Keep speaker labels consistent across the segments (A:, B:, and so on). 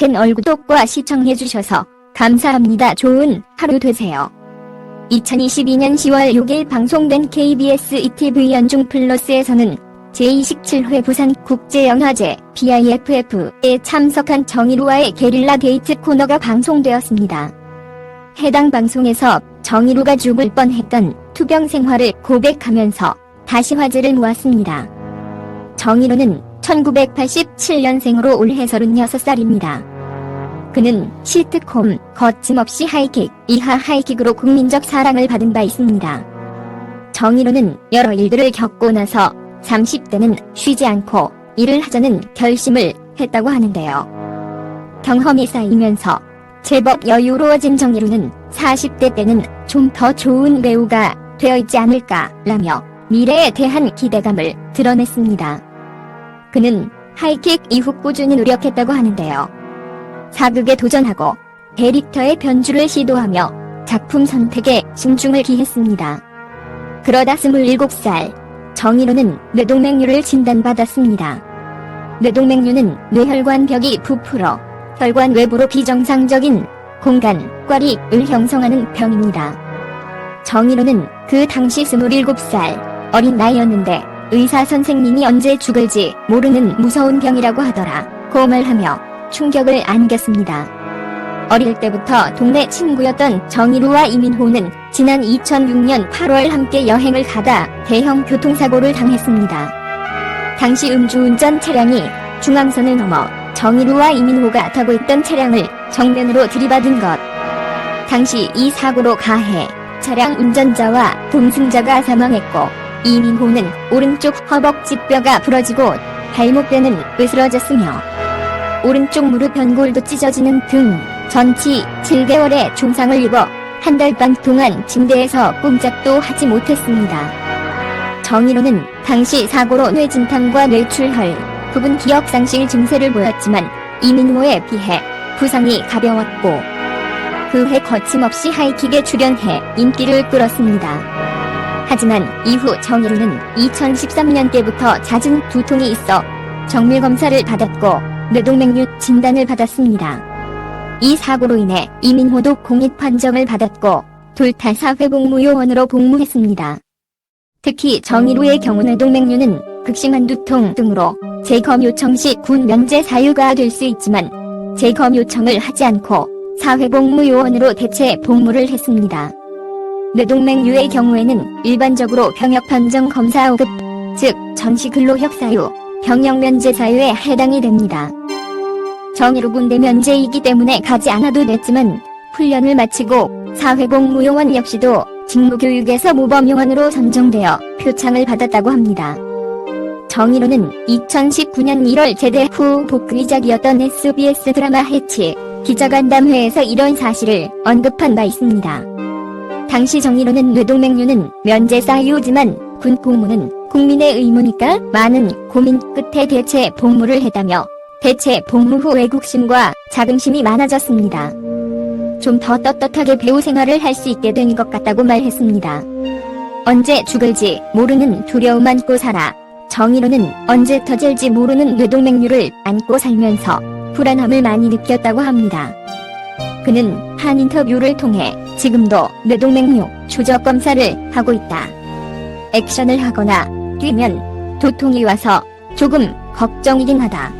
A: 채널 구독과 시청해주셔서 감사합니다. 좋은 하루 되세요. 2022년 10월 6일 방송된 KBS ETV 연중 플러스에서는 제27회 부산 국제영화제 BIFF에 참석한 정의루와의 게릴라 데이트 코너가 방송되었습니다. 해당 방송에서 정의루가 죽을 뻔했던 투병 생활을 고백하면서 다시 화제를 모았습니다. 정의루는 1987년생으로 올해 36살입니다. 그는 시트콤 거침없이 하이킥, 이하 하이킥으로 국민적 사랑을 받은 바 있습니다. 정의로는 여러 일들을 겪고 나서 30대는 쉬지 않고 일을 하자는 결심을 했다고 하는데요. 경험이 쌓이면서 제법 여유로워진 정의로는 40대 때는 좀 더 좋은 배우가 되어 있지 않을까라며 미래에 대한 기대감을 드러냈습니다. 그는 하이킥 이후 꾸준히 노력했다고 하는데요. 사극에 도전하고 캐릭터의 변주를 시도하며 작품 선택에 신중을 기했습니다. 그러다 27살 정의로는 뇌동맥류를 진단받았습니다. 뇌동맥류는 뇌혈관 벽이 부풀어 혈관 외부로 비정상적인 공간, 꽈릭을 형성하는 병입니다. 정의로는 그 당시 27살 어린 나이였는데 의사 선생님이 언제 죽을지 모르는 무서운 병이라고 하더라. 고 말하며 충격을 안겼습니다. 어릴 때부터 동네 친구였던 정일우와 이민호는 지난 2006년 8월 함께 여행을 가다 대형 교통사고를 당했습니다. 당시 음주운전 차량이 중앙선을 넘어 정일우와 이민호가 타고 있던 차량을 정면으로 들이받은 것. 당시 이 사고로 가해 차량 운전자와 동승자가 사망했고 이민호는 오른쪽 허벅지 뼈가 부러지고 발목뼈는 으스러졌으며 오른쪽 무릎 연골도 찢어지는 등 전치 7개월의 중상을 입어 한 달 반 동안 침대에서 꼼짝도 하지 못했습니다. 정의로는 당시 사고로 뇌진탕과 뇌출혈, 부분 기억상실 증세를 보였지만 이민호에 비해 부상이 가벼웠고 그 해 거침없이 하이킥에 출연해 인기를 끌었습니다. 하지만 이후 정의로는 2013년께부터 잦은 두통이 있어 정밀 검사를 받았고 뇌동맥류 진단을 받았습니다. 이 사고로 인해 이민호도 공익 판정을 받았고 돌타 사 회복무요원으로 복무했습니다. 특히 정의로의 경우 뇌동맥류는 극심한 두통 등으로 재검 요청 시 군 면제 사유가 될 수 있지만 재검 요청을 하지 않고 사회복무요원으로 대체 복무를 했습니다. 뇌동맥류의 경우에는 일반적으로 병역 판정 검사 5급, 즉 전시 근로력 사유, 병역 면제 사유에 해당이 됩니다. 정의로 군대 면제이기 때문에 가지 않아도 됐지만 훈련을 마치고 사회복무요원 역시도 직무교육에서 모범요원으로 선정되어 표창을 받았다고 합니다. 정의로는 2019년 1월 제대 후 복귀작이었던 SBS 드라마 해치 기자간담회에서 이런 사실을 언급한 바 있습니다. 당시 정의로는 뇌동맥류는 면제 사유지만 군 복무는 국민의 의무니까 많은 고민 끝에 대체 복무를 했다며 대체 복무 후 외국심과 자긍심이 많아졌습니다. 좀 더 떳떳하게 배우 생활을 할 수 있게 된 것 같다고 말했습니다. 언제 죽을지 모르는 두려움 안고 살아 정의로는 언제 터질지 모르는 뇌동맥류를 안고 살면서 불안함을 많이 느꼈다고 합니다. 그는 한 인터뷰를 통해 지금도 뇌동맥류 추적 검사를 하고 있다. 액션을 하거나 뛰면 도통이 와서 조금 걱정이긴 하다.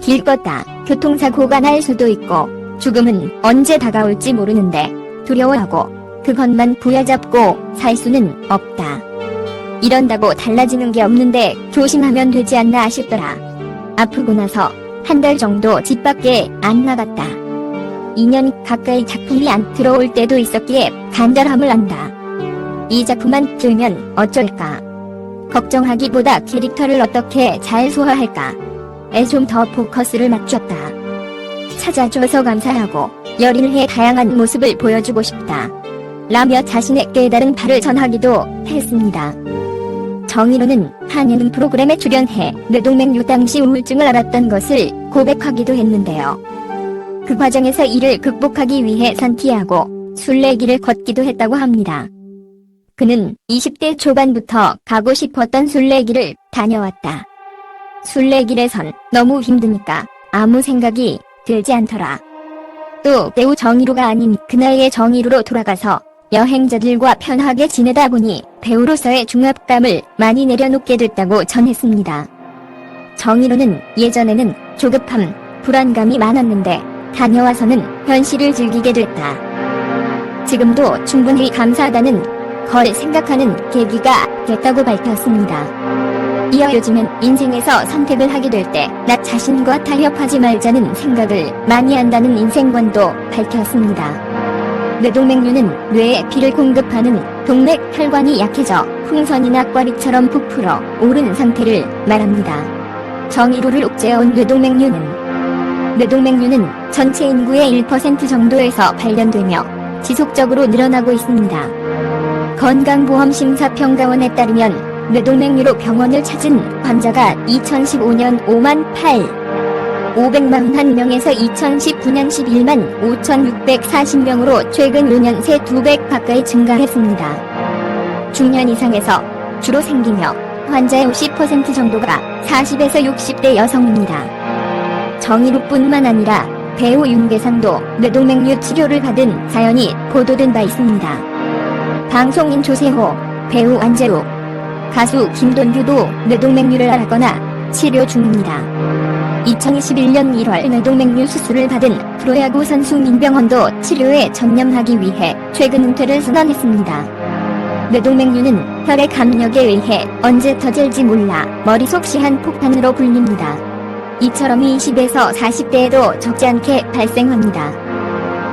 A: 길 걷다 교통사고가 날 수도 있고 죽음은 언제 다가올지 모르는데 두려워하고 그것만 부여잡고 살 수는 없다. 이런다고 달라지는 게 없는데 조심하면 되지 않나 싶더라. 아프고 나서 한 달 정도 집 밖에 안 나갔다. 2년 가까이 작품이 안 들어올 때도 있었기에 간절함을 안다. 이 작품만 들면 어쩔까? 걱정하기보다 캐릭터를 어떻게 잘 소화할까? 에 좀 더 포커스를 맞췄다. 찾아줘서 감사하고 열일해 다양한 모습을 보여주고 싶다. 라며 자신의 깨달은 바를 전하기도 했습니다. 정의로는 한 예능 프로그램에 출연해 뇌동맥류 당시 우울증을 앓았던 것을 고백하기도 했는데요. 그 과정에서 이를 극복하기 위해 산티아고 순례길을 걷기도 했다고 합니다. 그는 20대 초반부터 가고 싶었던 순례길을 다녀왔다. 순례길에선 너무 힘드니까 아무 생각이 들지 않더라. 또 배우 정의로가 아닌 그나이의 정의로로 돌아가서 여행자들과 편하게 지내다 보니 배우로서의 중압감을 많이 내려놓게 됐다고 전했습니다. 정의로는 예전에는 조급함, 불안감이 많았는데 다녀와서는 현실을 즐기게 됐다. 지금도 충분히 감사하다는 걸 생각하는 계기가 됐다고 밝혔습니다. 이어 요즘은 인생에서 선택을 하게 될 때 나 자신과 타협하지 말자는 생각을 많이 한다는 인생관도 밝혔습니다. 뇌동맥류는 뇌에 피를 공급하는 동맥 혈관이 약해져 풍선이나 꽈리처럼 부풀어 오른 상태를 말합니다. 정의로를 옥죄어온 뇌동맥류는 뇌동맥류는 전체 인구의 1% 정도에서 발견되며 지속적으로 늘어나고 있습니다. 건강보험심사평가원에 따르면 뇌동맥류로 병원을 찾은 환자가 2015년 5만 8 541명에서 2019년 11만 5,640명으로 최근 5년 새 2배 가까이 증가했습니다. 중년 이상에서 주로 생기며 환자의 50% 정도가 40에서 60대 여성입니다. 정의로뿐만 아니라 배우 윤계상도 뇌동맥류 치료를 받은 사연이 보도된 바 있습니다. 방송인 조세호, 배우 안재욱, 가수 김돈규도 뇌동맥류를 앓거나 치료 중입니다. 2021년 1월 뇌동맥류 수술을 받은 프로야구 선수 민병헌도 치료에 전념하기 위해 최근 은퇴를 선언했습니다. 뇌동맥류는 혈액 압력에 의해 언제 터질지 몰라 머릿속 시한 폭탄으로 불립니다. 이처럼 20에서 40대에도 적지 않게 발생합니다.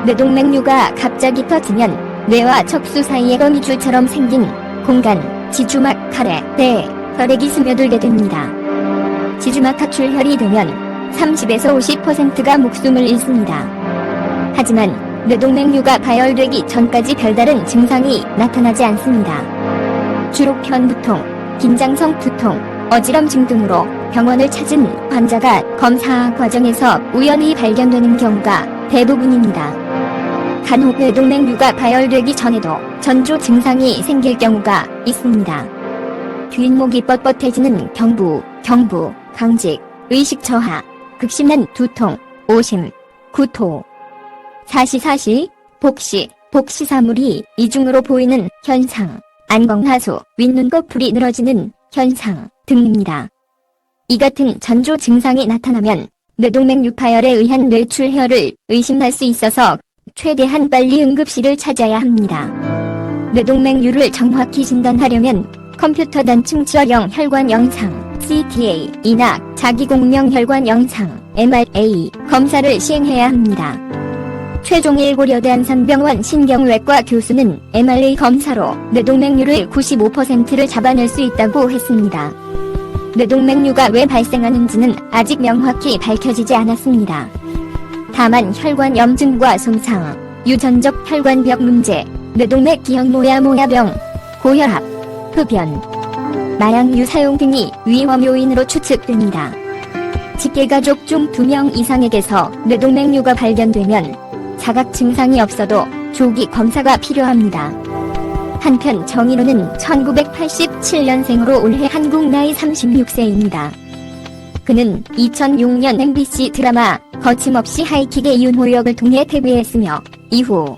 A: 뇌동맥류가 갑자기 터지면 뇌와 척수 사이에 거미줄처럼 생긴 공간, 지주막 카레, 뇌, 혈액이 스며들게 됩니다. 지주막 하출혈이 되면 30에서 50%가 목숨을 잃습니다. 하지만 뇌동맥류가 가열되기 전까지 별다른 증상이 나타나지 않습니다. 주로 편두통, 긴장성 두통, 어지럼증 등으로 병원을 찾은 환자가 검사 과정에서 우연히 발견되는 경우가 대부분입니다. 간혹 뇌동맥류가 가열되기 전에도 전조 증상이 생길 경우가 있습니다. 뒷목이 뻣뻣해지는 경부, 경부, 강직, 의식 저하, 극심한 두통, 오심, 구토, 사시사시, 복시, 복시사물이 이중으로 보이는 현상, 안검하수, 윗눈 거풀이 늘어지는 현상 등입니다. 이 같은 전조 증상이 나타나면 뇌동맥 유파열에 의한 뇌출혈을 의심할 수 있어서 최대한 빨리 응급실을 찾아야 합니다. 뇌동맥류를 정확히 진단하려면 컴퓨터 단층 지혈형 혈관 영상, CTA, 이나 자기공명 혈관 영상, MRA 검사를 시행해야 합니다. 최종 일 고려대 안산병원 신경외과 교수는 MRA 검사로 뇌동맥류를 95%를 잡아낼 수 있다고 했습니다. 뇌동맥류가 왜 발생하는지는 아직 명확히 밝혀지지 않았습니다. 다만 혈관 염증과 손상, 유전적 혈관벽 문제, 뇌동맥 기형 모야모야병, 고혈압, 흡연, 마약류 사용 등이 위험 요인으로 추측됩니다. 직계가족 중 2명 이상에게서 뇌동맥류가 발견되면 자각 증상이 없어도 조기 검사가 필요합니다. 한편 정의로는 1987년생으로 올해 한국 나이 36세입니다. 그는 2006년 MBC 드라마 거침없이 하이킥의 윤호 역을 통해 데뷔했으며 이후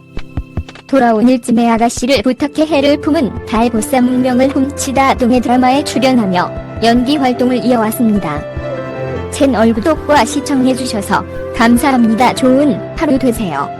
A: 돌아온 일쯤의 아가씨를 부탁해 해를 품은 달보쌈 문명을 훔치다 등의 드라마에 출연하며 연기 활동을 이어왔습니다. 채널 구독과 시청해주셔서 감사합니다. 좋은 하루 되세요.